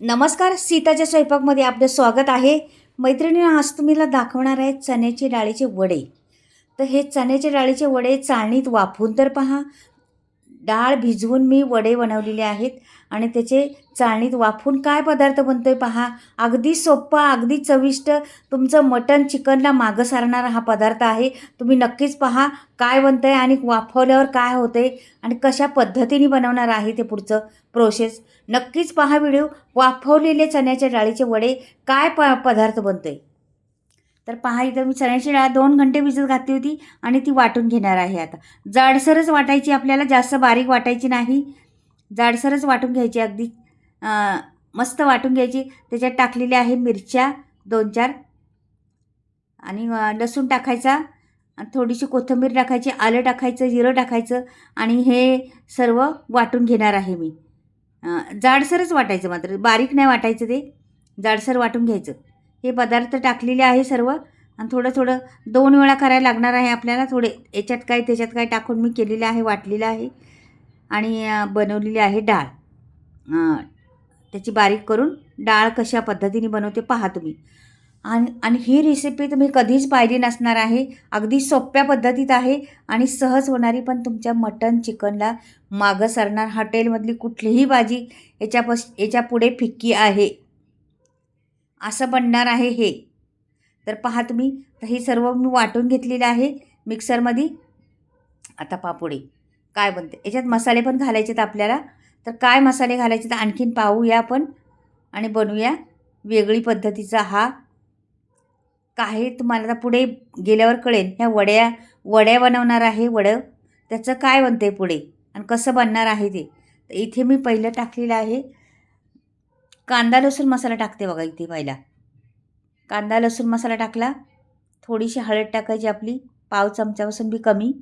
नमस्कार सीताच्या स्वयंपाकमध्ये आपलं स्वागत आहे. मैत्रिणीनं आज तुम्हीला दाखवणार आहे चण्याचे डाळीचे वडे. तर हे चण्याचे डाळीचे वडे चाळणीत वाफून तर पहा. डाळ भिजवून मी वडे बनवलेले आहेत. आणि त्याचे चाळणीत वाफून काय पदार्थ बनतो आहे पहा. अगदी सोप्पा अगदी चविष्ट तुमचं मटण चिकनला मागं सारणारा हा पदार्थ आहे. तुम्ही नक्कीच पहा काय बनतं आहे आणि वाफवल्यावर काय होतं आहे आणि कशा पद्धतीने बनवणार आहे ते पुढचं प्रोसेस नक्कीच पहा व्हिडिओ वाफवलेले चण्याच्या डाळीचे वडे काय प पदार्थ बनतो आहे तर पहा इथं मी चण्याची डाळ दोन घंटे भिजत घातली होती आणि ती वाटून घेणार आहे आता. जाडसरच वाटायची आपल्याला जास्त बारीक वाटायची नाही. जाडसरच वाटून घ्यायची अगदी. मस्त वाटून घ्यायची. त्याच्यात टाकलेल्या आहे मिरच्या दोन चार. आणि लसूण टाकायचा. आणि थोडीशी कोथिंबीर टाकायची आलं टाकायचं जिरं टाकायचं. आणि हे सर्व वाटून घेणार आहे मी. जाडसरच वाटायचं मात्र. बारीक नाही वाटायचं ते. जाडसर वाटून घ्यायचं. हे पदार्थ टाकलेले आहे सर्व. आणि थोडं थोडं दोन वेळा करायला लागणार आहे आपल्याला. थोडे याच्यात काय त्याच्यात काय टाकून मी केलेलं आहे वाटलेलं आहे. आणि बनवलेली आहे डाळ. त्याची बारीक करून डाळ कशा पद्धतीने बनवते पहा तुम्ही. आणि आणि ही रेसिपी तुम्ही कधीच पाहिली नसणार आहे. अगदी सोप्या पद्धतीत आहे आणि सहज होणारी पण तुमच्या मटन चिकनला मागं सरणार हॉटेलमधली कुठलीही भाजी याच्यापास याच्यापुढे फिक्की आहे. असं बनणार आहे हे. तर पहा तुम्ही तर हे सर्व मी वाटून घेतलेलं आहे मिक्सरमध्ये. आता पापुडे काय बनते? याच्यात मसाले पण घालायचे आहेत आपल्याला. तर काय मसाले घालायचे तर आणखीन पाहूया आपण आणि बनवूया वेगळी पद्धतीचा हा. काय तुम्हाला आता पुढे गेल्यावर कळेल. ह्या वड्या वड्या बनवणार आहे वडं. त्याचं काय बनते पुढे? आणि कसं बनणार आहे ते? तर इथे मी पहिलं टाकलेलं आहे. कांदा लसूण मसाला टाकते बघा इथे पहिला. कांदा लसूण मसाला टाकला. थोडीशी हळद टाकायची आपली. पाव चमच्यापासून बी कमी.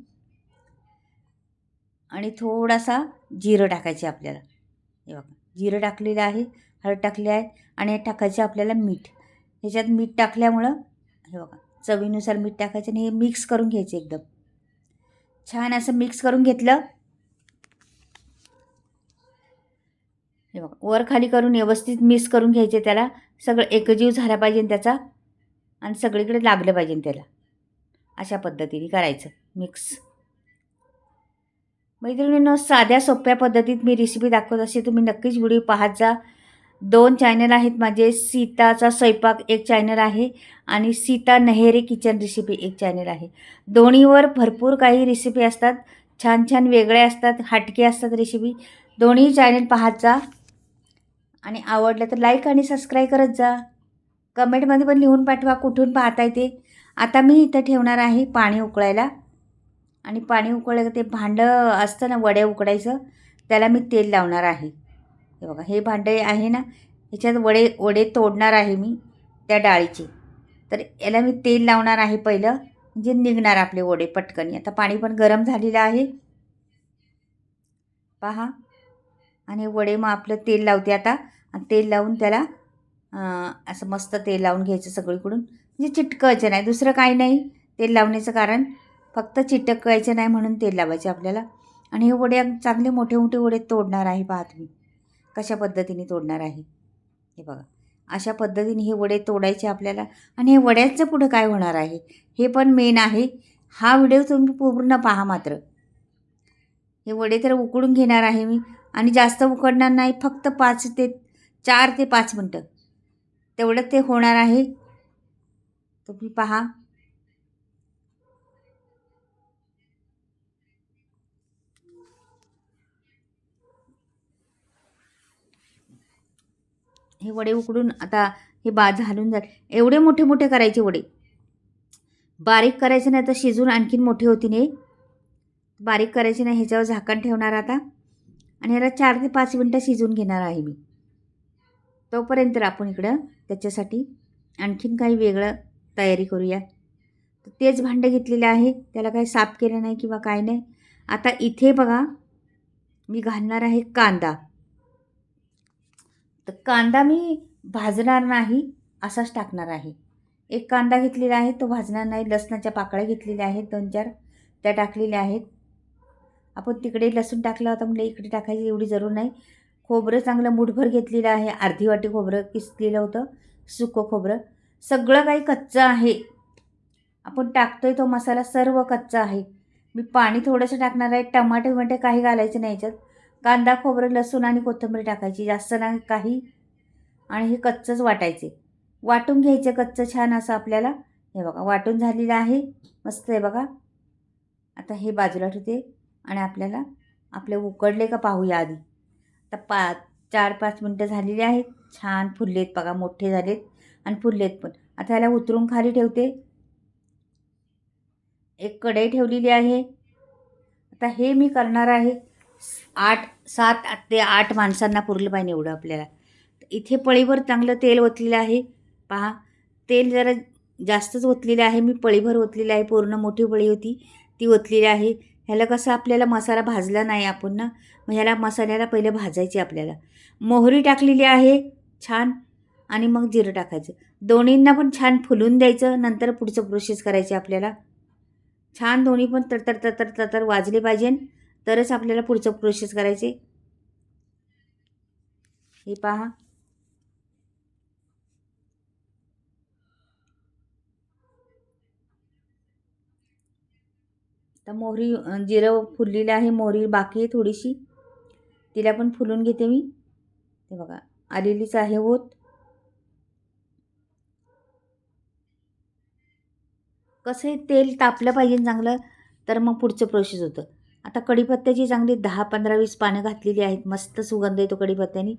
आणि थोडासा जिरं टाकायचे आपल्याला. हे बघा जिरं टाकलेलं आहे हळद टाकली आहे आणि हे टाकायचे आपल्याला मीठ. ह्याच्यात मीठ टाकल्यामुळं हे बघा चवीनुसार मीठ टाकायचं आणि हे मिक्स करून घ्यायचं एकदम. छान असं मिक्स करून घेतलं. हे बघा वर खाली करून व्यवस्थित मिक्स करून घ्यायचे त्याला. सगळं एकजीव झाला पाहिजे त्याचा. आणि सगळीकडे लागलं पाहिजे त्याला. अशा पद्धतीने करायचं मिक्स. मैत्रिणींनो साध्या सोप्या पद्धतीत मी रेसिपी दाखवत असे. तुम्ही नक्कीच व्हिडिओ पाहत जा. दोन चॅनल आहेत माझे. सीताचा स्वयंपाक एक चॅनल आहे आणि सीता नहेरे किचन रेसिपी एक चॅनल आहे. दोन्हीवर भरपूर काही रेसिपी असतात. छान छान वेगळ्या असतात. हटके असतात रेसिपी दोन्ही चॅनल पाहत जा. आणि आवडलं तर लाईक आणि सबस्क्राईब करत जा. कमेंटमध्ये पण लिहून पाठवा कुठून पाहता येते आता मी इथं ठेवणार आहे पाणी उकळायला. आणि पाणी उकळलं ते भांडं असतं ना वड्या उकडायचं त्याला मी तेल लावणार आहे. हे बघा हे भांडं आहे ना ह्याच्यात वडे वडे तोडणार आहे मी त्या डाळीचे. तर याला मी तेल लावणार आहे पहिलं म्हणजे निघणार आपले वडे पटकन. आता पाणी पण गरम झालेलं आहे. पहा. आणि वडे मग आपलं तेल लावते आता. आणि तेल लावून त्याला असं मस्त तेल लावून घ्यायचं सगळीकडून. म्हणजे चिटकायचं नाही दुसरं काही नाही तेल लावण्याचं कारण. फक्त चिटकवायचे नाही म्हणून तेल लावायचे आपल्याला. आणि हे वडे चांगले मोठे मोठे वडे तोडणार आहे पहा तुम्ही. कशा पद्धतीने तोडणार आहे? हे बघा. अशा पद्धतीने हे वडे तोडायचे आपल्याला. आणि हे वड्याचं पुढं काय होणार आहे? हे पण मेन आहे. हा व्हिडिओ तुम्ही पूर्ण पहा मात्र. हे वडे तर उकडून घेणार आहे मी. आणि जास्त उकडणार नाही फक्त पाच ते चार ते पाच मिनटं. तेवढं ते होणार आहे. तुम्ही पहा. हे वडे उकडून आता हे बा झालून जात एवढे मोठे मोठे करायचे वडे. बारीक करायचे नाही तर शिजून आणखीन मोठे होती नाही बारीक करायचे नाही ह्याच्यावर झाकण ठेवणार आता. आणि याला चार ते पाच मिनटं शिजून घेणार आहे मी. तोपर्यंत आपण इकडं त्याच्यासाठी आणखीन काही वेगळं तयारी करूया. तर तेच भांडं घेतलेलं आहे. त्याला काही साफ केलं नाही किंवा काय नाही. आता इथे बघा मी घालणार आहे कांदा. तर कांदा मी भाजणार नाही असाच टाकणार आहे. एक कांदा घेतलेला आहे तो भाजणार नाही. लसणाच्या पाकळ्या घेतलेल्या आहेत दोन चार. त्या टाकलेल्या आहेत. आपण तिकडे लसूण टाकला होता म्हणजे इकडे टाकायची एवढी जरूर नाही. खोबरं चांगलं मुठभर घेतलेलं आहे. अर्धी वाटी खोबरं किसलेलं होतं सुकं खोबरं. सगळं काही कच्चं आहे. आपण टाकतोय तो मसाला सर्व कच्चा आहे. मी पाणी थोडंसं टाकणार आहे. टमाटे विमाटे काही घालायचं नाही याच्यात. कांदा खोबरं लसूण आणि कोथिंबीर टाकायची. जास्त नाही काही आणि हे कच्चंच वाटायचे. वाटून घ्यायचं कच्चं छान असं आपल्याला. हे बघा वाटून झालेलं आहे. मस्त आहे बघा. आता हे बाजूला ठेवते आणि आपल्याला आपले उकडले का पाहूया आधी. आता पा चार पाच मिनटं झालेली आहेत. छान फुललेत बघा मोठे झालेत आणि फुललेत पण. आता ह्याला उतरून खाली ठेवते. एक कढई ठेवलेली आहे. आता हे मी करणार आहे. आठ सात ते आठ माणसांना पुरलं पाहिजे एवढं आपल्याला. इथे पळीभर चांगलं तेल ओतलेलं आहे. पहा तेल जरा जास्तच ओतलेलं आहे. मी पळीभर ओतलेलं आहे. पूर्ण मोठी पळी होती. ती ओतलेली आहे. ह्याला कसं आपल्याला मसाला भाजला नाही आपण ना? मग ह्याला मसाल्याला पहिले भाजायची आपल्याला. मोहरी टाकलेली आहे. छान. आणि मग जिरं टाकायचं. दोन्हींना पण छान फुलून द्यायचं. नंतर पुढचं प्रोसेस करायची आपल्याला. छान दोन्ही पण तर तर तर तर वाजले पाहिजे तरच आपल्याला पुढचं प्रोसेस करायचे हे पहा. तर मोहरी जिरं फुललेलं आहे मोहरी बाकी आहे थोडीशी. तिला पण फुलून घेते मी. ते बघा आलेलीच आहे होत कसं आहे तेल तापलं पाहिजे चांगलं तर मग पुढचं प्रोसेस होतं. आता कढीपत्त्याची चांगली दहा पंधरा वीस पानं घातलेली आहेत. मस्त सुगंध येतो कढीपत्त्याने.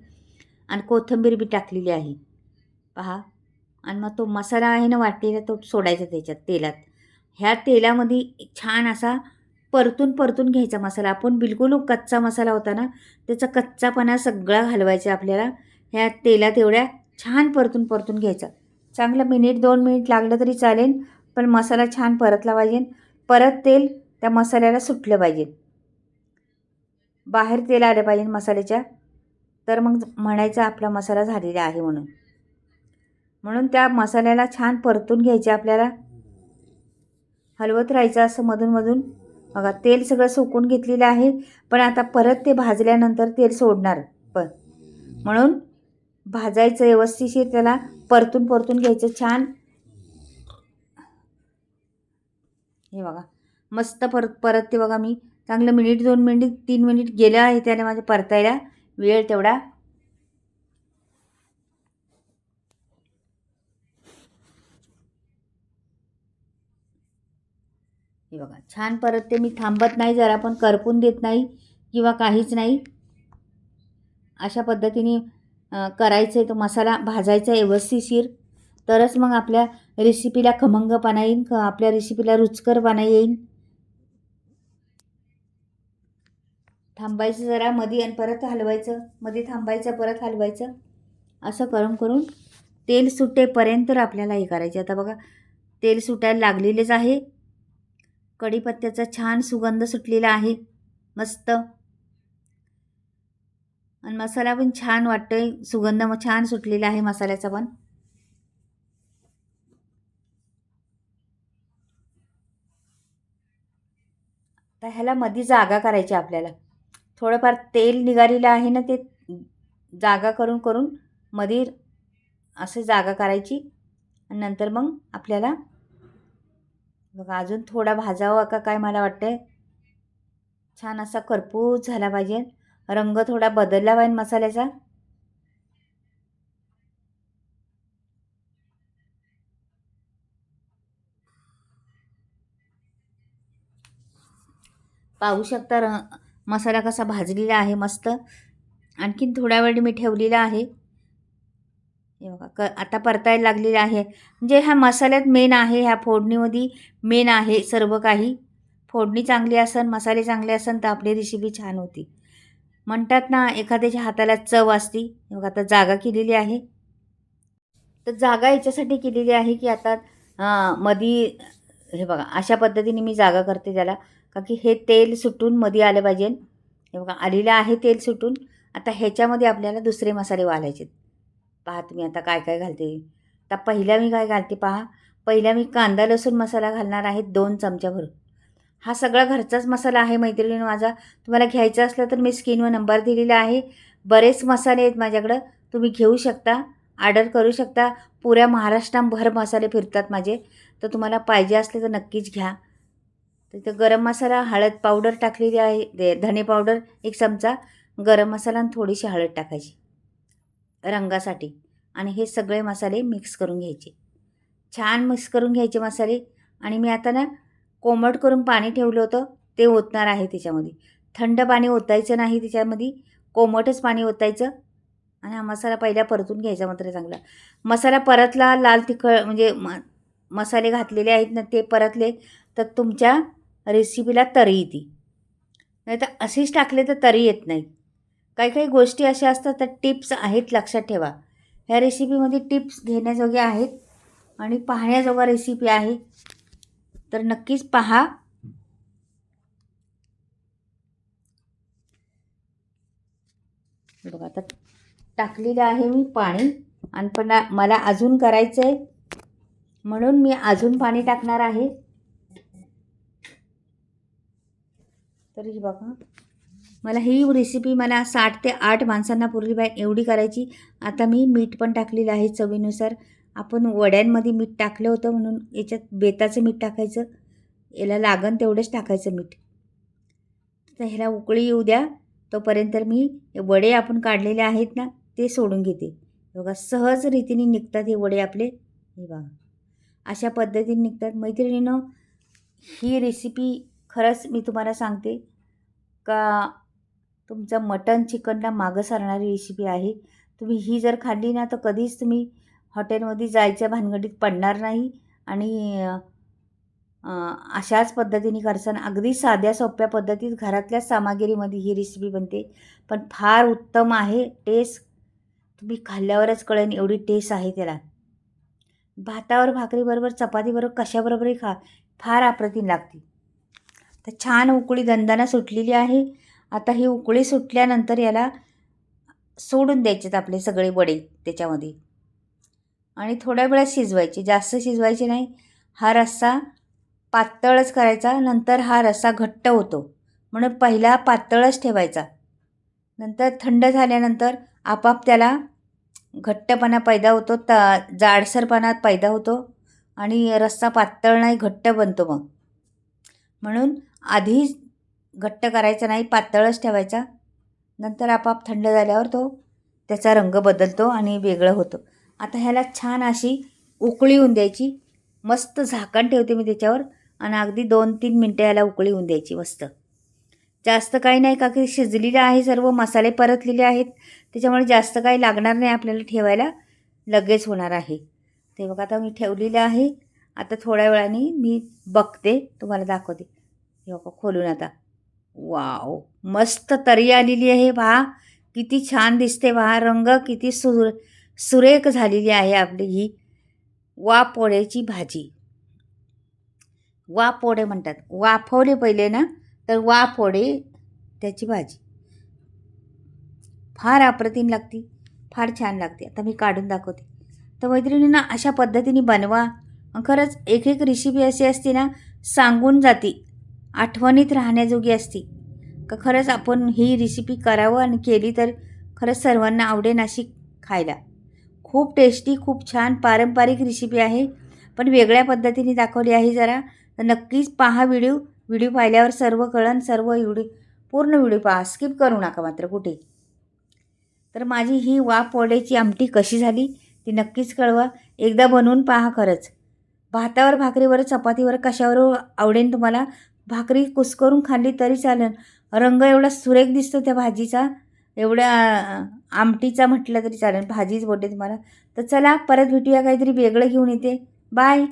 आणि कोथिंबीर बी टाकलेली आहे. पहा. आणि मग तो मसाला आहे ना वाटलेला तो सोडायचा त्याच्यात तेलात. ह्या तेलामध्ये छान असा परतून परतून घ्यायचा मसाला. आपण बिलकुल कच्चा मसाला होता ना त्याचा कच्चापणा सगळा घालवायचा आपल्याला. ह्या तेलात एवढ्या छान परतून परतून घ्यायचा. चांगलं मिनिट दोन मिनिट लागलं तरी चालेल पण मसाला छान परतला पाहिजे. परत तेल त्या मसाल्याला सुटलं पाहिजे. बाहेर तेल आलं पाहिजे मसाल्याच्या तर मग म्हणायचं आपला मसाला झालेला आहे म्हणून. म्हणून त्या मसाल्याला छान परतून घ्यायचे आपल्याला. हलवत राहायचं असं मधूनमधून बघा तेल सगळं सुकून घेतलेलं आहे पण आता परत ते भाजल्यानंतर तेल सोडणार. पण म्हणून भाजायचं व्यवस्थिशीर त्याला परतून परतून घ्यायचं छान. हे बघा. मस्त परत परत ते बघा मी. चांगलं मिनिट दोन मिनिट तीन मिनिट गेलं आहे त्याने माझ्या परतायला. वेळ तेवढा. हे बघा छान परत ते मी थांबत नाही जरा पण करपून देत नाही किंवा काहीच नाही. अशा पद्धतीने करायचं आहे तो मसाला भाजायचा व्यवस्थिशीर. तरच मग आपल्या रेसिपीला खमंगपणा येईल क आपल्या रेसिपीला रुचकरपणा येईल थांबायचं जरा मध्ये आणि परत हलवायचं मध्ये थांबायचं परत हलवायचं असं करून करून तेल सुटेपर्यंत आपल्याला हे करायचे. आता बघा तेल सुटायला लागलेलेच आहे. कढीपत्त्याचा छान सुगंध सुटलेला आहे. मस्त. आणि मसाला पण छान वाटतोय. सुगंध मग छान सुटलेला आहे मसाल्याचा पण. तर ह्याला मध्ये जागा करायची आपल्याला. थोडंफार तेल निघालेलं आहे ना ते जागा करून करून मध्ये असं जागा करायची. आणि नंतर मग आपल्याला बघा अजून थोडा भाजावा का काय मला वाटतंय. छान असा करपूस झाला पाहिजे. रंग थोडा बदलला पाहिजे मसाल्याचा. पाहू शकता र मसाला कसा भाजलेला आहे मस्त. आणखीन थोड्या वेळ मी ठेवलेला आहे. हे बघा क आता परतायला लागलेला आहे. म्हणजे ह्या मसाल्यात मेन आहे ह्या फोडणीमध्ये मेन आहे सर्व काही. फोडणी चांगली असन मसाले चांगले असन तर आपली रेसिपी छान होती. म्हणतात ना एखाद्याच्या हाताला चव असती. हे बघा आता जागा केलेली आहे. तर जागा याच्यासाठी केलेली आहे की आता मधी हे बघा अशा पद्धतीने मी जागा करते त्याला. का की हे तेल सुटून मध्ये आलं पाहिजे. हे बघा आलेलं आहे तेल सुटून. आता ह्याच्यामध्ये आपल्याला दुसरे मसाले वालायचे पहा तुम्ही आता काय काय घालते. आता पहिल्या मी काय घालते पहा. पहिल्या मी कांदा लसूण मसाला घालणार आहे दोन चमच्याभर हा सगळा घरचाच मसाला आहे मैत्रिणी माझा. तुम्हाला घ्यायचा असला तर मी स्क्रीनवर नंबर दिलेला आहे. बरेच मसाले आहेत माझ्याकडं. तुम्ही घेऊ शकता ऑर्डर करू शकता. पुऱ्या महाराष्ट्राभर मसाले फिरतात माझे. तर तुम्हाला पाहिजे असले तर नक्कीच घ्या. तर इथं गरम मसाला हळद पावडर टाकलेली आहे. दे धने पावडर एक चमचा. गरम मसाला आणि थोडीशी हळद टाकायची. रंगासाठी. आणि हे सगळे मसाले मिक्स करून घ्यायचे. छान मिक्स करून घ्यायचे मसाले. आणि मी आता ना कोमट करून पाणी ठेवलं होतं. ते ओतणार आहे त्याच्यामध्ये. थंड पाणी ओतायचं नाही त्याच्यामध्ये. कोमटच पाणी ओतायचं. आणि हा मसाला पहिला परतून घ्यायचा मात्र चांगला. मसाला परतला लाल तिखट म्हणजे म मसाले घातलेले आहेत ना ते परतले तर तुमच्या रेसिपीला तरी येते नाही तर असेच टाकले तर तरी येत नाही. काही काही गोष्टी अशा असतात तर टिप्स आहेत लक्षात ठेवा. ह्या रेसिपीमध्ये टिप्स घेण्याजोग्या आहेत आणि पाहण्याजोगा रेसिपी आहे. तर नक्कीच पहा. बघा आता टाकलेलं आहे मी पाणी आणि पण मला अजून करायचं आहे म्हणून मी अजून पाणी टाकणार आहे. तर ही बघा. मला ही रेसिपी मला साठ ते आठ माणसांना पुरली पाहिजे एवढी करायची. आता मी मीठ पण टाकलेलं आहे चवीनुसार. आपण वड्यांमध्ये मीठ टाकलं होतं म्हणून याच्यात बेताचं मीठ टाकायचं. याला लागण तेवढंच टाकायचं मीठ. तर ह्याला उकळी येऊ द्या. तोपर्यंत मी वडे आपण काढलेले आहेत ना ते सोडून घेते. बघा सहज रीतीने निघतात हे वडे आपले. हे बघा. अशा पद्धतीने निघतात. मैत्रिणीनं ही रेसिपी खरंच मी तुम्हाला सांगते का तुमचं मटन चिकनला मागं सारणारी रेसिपी आहे. तुम्ही ही जर खाल्ली ना तर कधीच तुम्ही हॉटेलमध्ये जायच्या भानगडीत पडणार नाही आणि अशाच पद्धतीने करसान. अगदी साध्या सोप्या पद्धतीत घरातल्याच सामग्रीमध्ये ही रेसिपी बनते. पण फार उत्तम आहे. टेस्ट तुम्ही खाल्ल्यावरच कळेल एवढी टेस्ट आहे त्याला. भातावर भाकरीबरोबर चपातीबरोबर कशाबरोबरही खा. फार अप्रतिम लागते. तर छान उकळी दंदाना सुटलेली आहे. आता ही उकळी सुटल्यानंतर याला सोडून द्यायचेत आपले सगळे वडे त्याच्यामध्ये. आणि थोड्या वेळात शिजवायचे. जास्त शिजवायचे नाही. हा रस्सा पातळच करायचा. नंतर हा रस्सा घट्ट होतो. म्हणून पहिला पातळच ठेवायचा. नंतर थंड झाल्यानंतर आपाप त्याला घट्टपणा पैदा होतो त जाडसरपणा पैदा होतो आणि रस्सा पातळ नाही घट्ट बनतो मग. म्हणून आधी घट्ट करायचा नाही पातळच ठेवायचा. नंतर आपाप थंड झाल्यावर तो त्याचा रंग बदलतो आणि वेगळं होतो. आता ह्याला छान अशी उकळी होऊन द्यायची. मस्त झाकण ठेवते मी त्याच्यावर आणि अगदी दोन तीन मिनटं ह्याला उकळी होऊन द्यायची मस्त. जास्त काही नाही का की शिजलेलं आहे सर्व मसाले परतलेले आहेत. त्याच्यामुळे जास्त काही लागणार नाही आपल्याला ठेवायला. लगेच होणार आहे. ते बघा आता मी ठेवलेलं आहे. आता थोड्या वेळाने मी बघते. तुम्हाला दाखवते. हे बघा खोलून आता. वाव! मस्त तरी आलेली आहे. पहा किती छान दिसते. पहा रंग किती सुर सुरेख झालेली आहे आपली ही. वापोळ्याची भाजी. वापोडे म्हणतात. वाफवले पहिले ना? तर वाफोडे त्याची भाजी. फार अप्रतिम लागती फार छान लागते. आता मी काढून दाखवते. तर मैत्रिणींना अशा पद्धतीने बनवा. खरंच एक एक रेसिपी अशी असते ना सांगून जाते. आठवणीत राहण्याजोगी असते. का खरंच आपण ही रेसिपी करावं आणि केली तर खरंच सर्वांना आवडेन अशी खायला. खूप टेस्टी खूप छान पारंपरिक रेसिपी आहे. पण वेगळ्या पद्धतीने दाखवली आहे जरा. तर नक्कीच पहा व्हिडिओ व्हिडिओ पाहिल्यावर सर्व कळण सर्व व्हिडिओ पूर्ण व्हिडिओ पहा. स्किप करू नका मात्र कुठे. तर माझी ही वाफ वड्याची आमटी कशी झाली ती नक्कीच कळवा. एकदा बनवून पहा खरंच. भातावर भाकरीवर चपातीवर कशावर आवडेन तुम्हाला? भाकरी कुसकरून खाल्ली तरी चालेल. रंग एवढा सुरेख दिसतो त्या भाजीचा. एवढ्या आमटीचा म्हटलं तरी चालेल. भाजीच बोलते तुम्हाला. तर चला परत भेटूया काहीतरी वेगळं घेऊन येते. बाय.